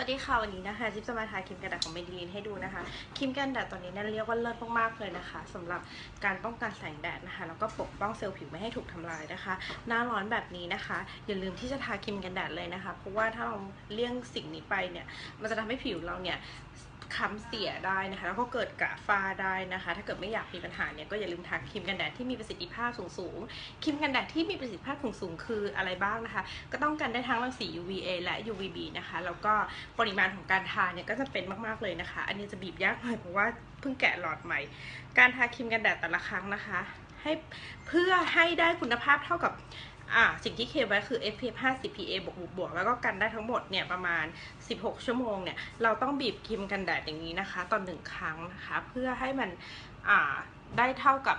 วัสดีค่ะวันนี้นะคะจิ๊บจะมาทาครีมกันแดดของเมดิลินให้ดูนะคะครีมกันแดดตัวนี้เนี่ยเรียกว่าเลิศมากๆเลยนะคะสำหรับการป้องกันแสงแดดนะคะแล้วก็ปกป้องเซลล์ผิวไม่ให้ถูกทำลายนะคะ หน้าร้อนแบบนี้นะคะ อย่าลืมที่จะทาครีมกันแดดเลยนะคะ เพราะว่าถ้าเราเลี่ยงสิ่งนี้ไปเนี่ยมันจะทำให้ผิวเราเนี่ย ค้ำเสียได้นะคะ แล้วก็เกิดกระฝ้าได้นะคะ ถ้าเกิดไม่อยากมีปัญหาเนี่ยก็อย่าลืมทาครีมกันแดดที่มีประสิทธิภาพสูงๆครีมกันแดดที่มีประสิทธิภาพสูงๆคืออะไรบ้างนะคะ ก็ต้องกันได้ทั้งรังสี UVA และ UVB นะคะ แล้วก็ปริมาณของการทาเนี่ยก็จะเป็นมากๆเลยนะคะ อันนี้จะบีบยากหน่อยเพราะว่าเพิ่งแกะหลอดใหม่ การทาครีมกันแดดแต่ละครั้งนะคะให้เพื่อให้ได้คุณภาพเท่ากับ อ่าสิ่งที่เคไว้คือ SPF 50 PA บวกบวกบวกแล้วก็กันได้ทั้งหมดเนี่ยประมาณ 16 ชั่วโมงเนี่ยเราต้องบีบครีมกันแดดอย่างนี้นะคะตอนหนึ่งครั้งนะคะ เพื่อให้มันอ่าได้เท่ากับ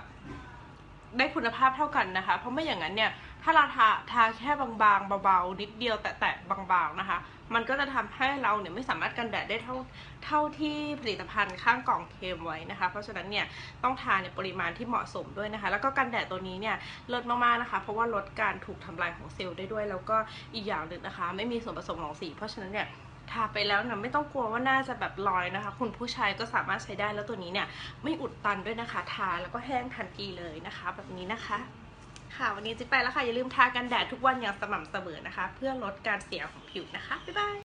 ได้คุณภาพเท่ากันนะคะ เพราะไม่อย่างนั้นเนี่ย ถ้าเราทาทาแค่บางๆเบาๆนิดเดียวแต่แต่บางๆนะคะ มันก็จะทำให้เราเนี่ยไม่สามารถกันแดดได้เท่าเท่าที่ผลิตภัณฑ์ข้างกล่องเคมไว้นะคะ เพราะฉะนั้นเนี่ยต้องทาในปริมาณที่เหมาะสมด้วยนะคะ แล้วก็กันแดดตัวนี้เนี่ยเลิศมากๆนะคะ เพราะว่าลดการถูกทำลายของเซลล์ได้ด้วย แล้วก็อีกอย่างหนึ่งนะคะ ไม่มีส่วนผสมของสี เพราะฉะนั้นเนี่ยทาไปแล้วนะไม่ต้องกลัวว่าหน้าจะแบบลอยนะคะ คุณผู้ชายก็สามารถใช้ได้แล้วตัวนี้เนี่ยไม่อุดตันด้วยนะคะ ทาแล้วก็แห้งทันทีเลยนะคะ แบบนี้นะคะ ค่ะ วันนี้จิ๊บไปแล้วค่ะ อย่าลืมทากันแดดทุกวันอย่างสม่ำเสมอนะคะ เพื่อลดการเสียของผิวนะคะ บ๊ายบาย